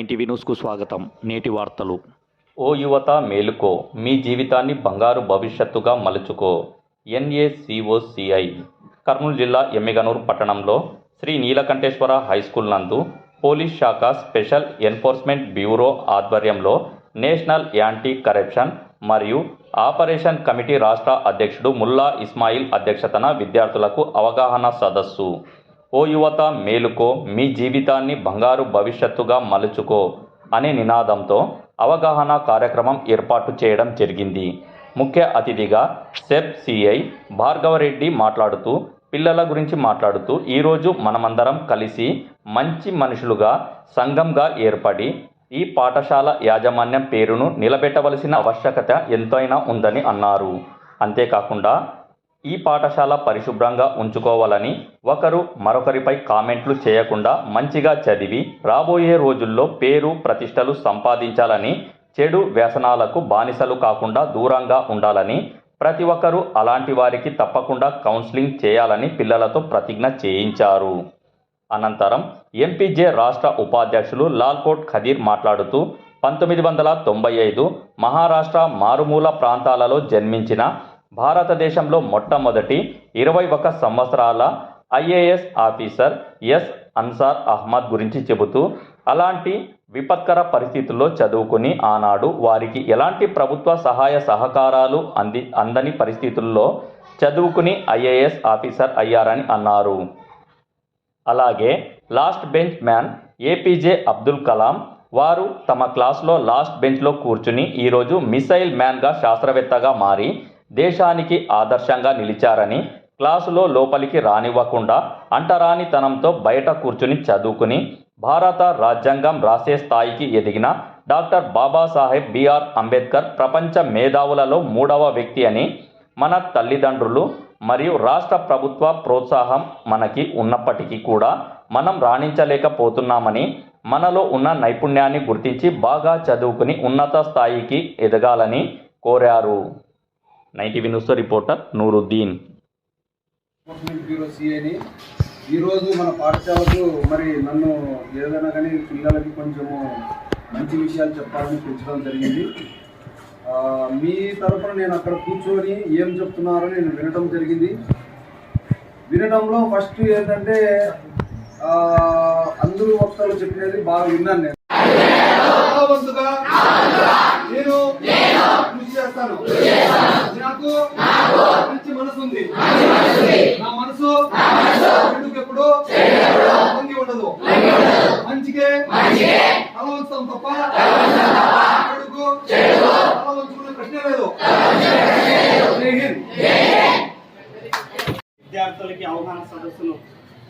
TV న్యూస్కు స్వాగతం. నేటి వార్తలు. ఓ యువత మేలుకో. మీ జీవితాన్ని బంగారు భవిష్యత్తుగా మలుచుకో. ఎన్ఏసిఓసిఐ కర్నూలు జిల్లా ఎమ్మిగనూరు పట్టణంలో శ్రీ నీలకంఠేశ్వర హై స్కూల్ నందు పోలీస్ శాఖ స్పెషల్ ఎన్ఫోర్స్మెంట్ బ్యూరో ఆధ్వర్యంలో నేషనల్ యాంటీ కరప్షన్ మరియు ఆపరేషన్ కమిటీ రాష్ట్ర అధ్యక్షుడు ముల్లా ఇస్మాయిల్ అధ్యక్షతన విద్యార్థులకు అవగాహన సదస్సు. ఓ యువత మేలుకో మీ జీవితాన్ని బంగారు భవిష్యత్తుగా మలుచుకో అనే నినాదంతో అవగాహన కార్యక్రమం ఏర్పాటు చేయడం జరిగింది. ముఖ్య అతిథిగా సెబ్ సిఐ భార్గవరెడ్డి మాట్లాడుతూ పిల్లల గురించి మాట్లాడుతూ ఈరోజు మనమందరం కలిసి మంచి మనుషులుగా సంఘంగా ఏర్పడి ఈ పాఠశాల యాజమాన్యం పేరును నిలబెట్టవలసిన ఆవశ్యకత ఎంతైనా ఉందని అన్నారు. అంతేకాకుండా ఈ పాఠశాల పరిశుభ్రంగా ఉంచుకోవాలని ఒకరు మరొకరిపై కామెంట్లు చేయకుండా మంచిగా చదివి రాబోయే రోజుల్లో పేరు ప్రతిష్టలు సంపాదించాలని చెడు వ్యసనాలకు బానిసలు కాకుండా దూరంగా ఉండాలని ప్రతి ఒక్కరూ అలాంటి వారికి తప్పకుండా కౌన్సిలింగ్ చేయాలని పిల్లలతో ప్రతిజ్ఞ చేయించారు. అనంతరం ఎంపీజే రాష్ట్ర ఉపాధ్యక్షులు లాల్కోట్ ఖదీర్ మాట్లాడుతూ పంతొమ్మిది వందల తొంభై ఐదు మహారాష్ట్ర మారుమూల ప్రాంతాలలో జన్మించిన భారతదేశంలో మొట్టమొదటి ఇరవై ఒక సంవత్సరాల IAS officer S Ansar Ahmed గురించి చెబుతూ అలాంటి విపత్కర పరిస్థితుల్లో చదువుకుని ఆనాడు వారికి ఎలాంటి ప్రభుత్వ సహాయ సహకారాలు అంది అందని పరిస్థితుల్లో చదువుకుని ఐఏఎస్ ఆఫీసర్ అయ్యారని అన్నారు. అలాగే last bench man APJ Abdul Kalam వారు తమ క్లాస్లో లాస్ట్ బెంచ్లో కూర్చుని ఈరోజు మిసైల్ మ్యాన్గా శాస్త్రవేత్తగా మారి దేశానికి ఆదర్శంగా నిలిచారని క్లాసులో లోపలికి రానివ్వకుండా అంటరానితనంతో బయట కూర్చుని చదువుకుని భారత రాజ్యాంగం రాసే స్థాయికి ఎదిగిన డాక్టర్ బాబాసాహెబ్ బిఆర్ అంబేద్కర్ ప్రపంచ మేధావులలో మూడవ వ్యక్తి అని మన తల్లిదండ్రులు మరియు రాష్ట్ర ప్రభుత్వ ప్రోత్సాహం మనకి ఉన్నప్పటికీ కూడా మనం రాణించలేకపోతున్నామని మనలో ఉన్న నైపుణ్యాన్ని గుర్తించి బాగా చదువుకుని ఉన్నత స్థాయికి ఎదగాలని కోరారు. Nine TV news reporter Nooruddin. Enforcement bureau సిఐని ఈరోజు మన పాఠశాలకు మరి నన్ను ఏదైనా కానీ పిల్లలకి కొంచెము మంచి విషయాలు చెప్పాలని పెంచడం జరిగింది. ఆ, మీ తరపున నేను అక్కడ కూర్చొని ఏం చెప్తున్నారో నేను వినడం జరిగింది. వినడంలో ఫస్ట్ ఏంటంటే ఆ, అందరూ వక్తలు చెప్పినది బాగా విన్నాను నేను. నేను కృషి చేస్తాను. నాకు మంచి మనసు ఉంది నా మనసు చెడుకు ఎప్పుడు పొంగి ఉండదు. మంచికే తల వంచుతాం తప్ప చెడుకు తల వంచుకునే ప్రశ్నే లేదు. విద్యార్థులకి అవగాహన సదస్సును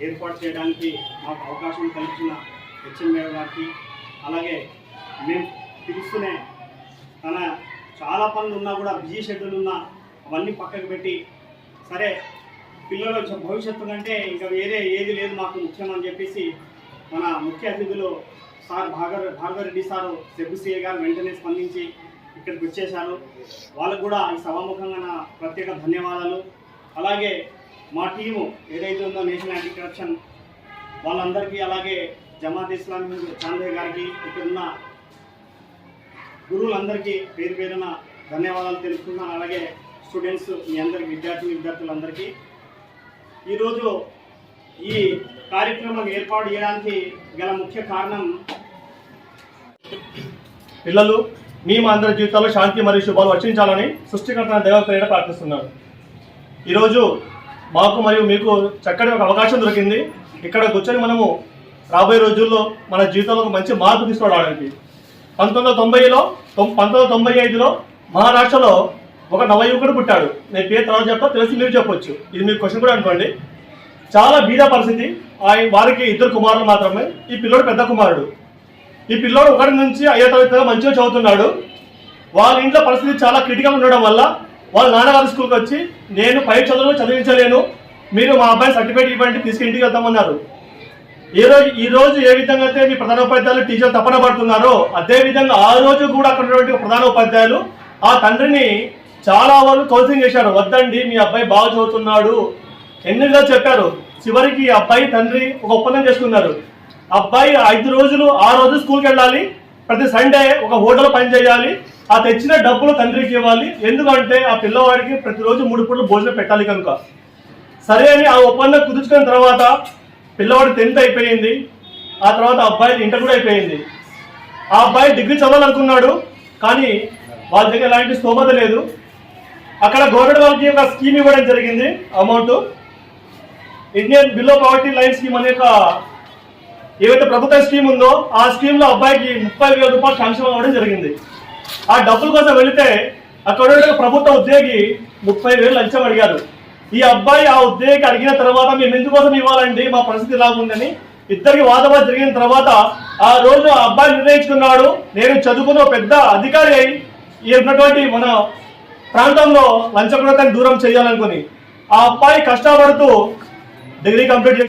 ఏర్పాటు చేయడానికి మాకు అవకాశం కల్పించిన హెచ్ఎం మేడం గారికి అలాగే మేము పిలుస్తూనే తన చాలా పనులు ఉన్నా కూడా బిజీ షెడ్యూల్ ఉన్నా అవన్నీ పక్కకు పెట్టి సరే పిల్లల భవిష్యత్తు కంటే ఇంకా వేరే ఏది లేదు మాకు ముఖ్యం చెప్పేసి మన ముఖ్య అతిథులు సార్ భాగర్ భార్గవరెడ్డి సారు సెబుసిఏ గారు వెంటనే స్పందించి ఇక్కడికి వచ్చేశారు. వాళ్ళకు కూడా ఈ సభాముఖంగా నా ప్రత్యేక ధన్యవాదాలు. అలాగే మా టీము ఏదైతే ఉందో నేషనల్ యాంటీ కరప్షన్ వాళ్ళందరికీ అలాగే జమాత్ ఇస్లామీ చాందయ్య గారికి ఇక్కడ ఉన్న గురువులందరికీ పేరు పేరున ధన్యవాదాలు తెలుపుతున్నాను అలాగే స్టూడెంట్స్ మీ అందరికి విద్యార్థి విద్యార్థులందరికీ ఈరోజు ఈ కార్యక్రమం ఏర్పాటు చేయడానికి గల ముఖ్య కారణం పిల్లలు మీ మా అందరి జీవితాల్లో శాంతి మరియు శుభాలు వర్షించాలని సృష్టికర్తన దేవ ప్రేరణ ప్రార్థిస్తున్నాను. ఈరోజు మాకు మరియు మీకు చక్కటి ఒక అవకాశం దొరికింది. ఇక్కడ కూర్చొని మనము రాబోయే రోజుల్లో మన జీవితంలో మంచి మార్పు తీసుకోవడానికి. పంతొమ్మిది వందల తొంభైలో పంతొమ్మిది వందల తొంభై ఐదులో మహారాష్ట్రలో ఒక నవయువకుడు పుట్టాడు. నేను పేరు తర్వాత చెప్తా తెలిసి మీరు చెప్పొచ్చు. ఇది మీరు క్వశ్చన్ కూడా అనుకోండి. చాలా బీద పరిస్థితి. ఆయన వారికి ఇద్దరు కుమారులు మాత్రమే. ఈ పిల్లోడు పెద్ద కుమారుడు. ఈ పిల్లోడు ఒకటి నుంచి అయ్యో తరగతి మంచిగా చదువుతున్నాడు. వాళ్ళ ఇంట్లో పరిస్థితి చాలా క్రిటికల్ ఉండడం వల్ల వాళ్ళ నాన్నగారి స్కూల్కి వచ్చి నేను పై చదువులు చదివించలేను. మీరు మా అబ్బాయి సర్టిఫికేట్ ఇవ్వండి తీసుకు ఇంటికి వెళ్తామన్నారు ఈ రోజు ఈ రోజు ఏ విధంగా అయితే మీ ప్రధాన ఉపాధ్యాయులు టీచర్లు తప్పన పడుతున్నారో అదే విధంగా ఆ రోజు కూడా అక్కడ ఉన్నటువంటి ప్రధాన ఉపాధ్యాయులు ఆ తండ్రిని చాలా వరకు కౌన్సిలింగ్ చేశారు వద్దండి మీ అబ్బాయి బాగా చదువుతున్నాడు. ఎన్నిగా చెప్పారు. చివరికి అబ్బాయి తండ్రి ఒక ఒప్పందం చేసుకున్నారు. అబ్బాయి ఐదు రోజులు ఆ రోజు స్కూల్కి వెళ్ళాలి. ప్రతి సండే ఒక హోటల్ పని చేయాలి. ఆ తెచ్చిన డబ్బులు తండ్రికి ఇవ్వాలి. ఎందుకంటే ఆ పిల్లవాడికి ప్రతిరోజు మూడు పూటలు భోజనం పెట్టాలి కనుక. సరే అని ఆ ఒప్పందం కుదుర్చుకున్న తర్వాత పిల్లవాడు టెన్త్ అయిపోయింది. ఆ తర్వాత అబ్బాయి ఇంటర్ కూడా అయిపోయింది. ఆ అబ్బాయి డిగ్రీ చదవాలనుకున్నాడు. కానీ వాళ్ళ దగ్గర ఎలాంటి స్తోమత లేదు. అక్కడ గవర్నమెంట్ వాళ్ళకి ఒక స్కీమ్ ఇవ్వడం జరిగింది amount. Indian below poverty line scheme అనే ఒక ఏవైతే ప్రభుత్వ స్కీమ్ ఉందో ఆ స్కీమ్లో అబ్బాయికి ముప్పై వేల రూపాయలు శాంక్షన్ అవ్వడం జరిగింది. ఆ డబ్బుల కోసం వెళితే అక్కడ ప్రభుత్వ ఉద్యోగి ముప్పై వేలు లంచం అడిగారు. ఈ అబ్బాయి ఆ ఉద్యోగి అడిగిన తర్వాత మేము ఎందుకోసం ఇవ్వాలండి మా పరిస్థితి ఇలా ఉందని ఇద్దరికి వాదవాద జరిగిన తర్వాత ఆ రోజు ఆ అబ్బాయి నిర్ణయించుకున్నాడు. నేను చదువుకున్న పెద్ద అధికారి అయి ఈ ఉన్నటువంటి మన ప్రాంతంలో లంచగొడతాన్ని దూరం చేయాలనుకుని ఆ అబ్బాయి కష్టపడుతూ డిగ్రీ కంప్లీట్ చేసి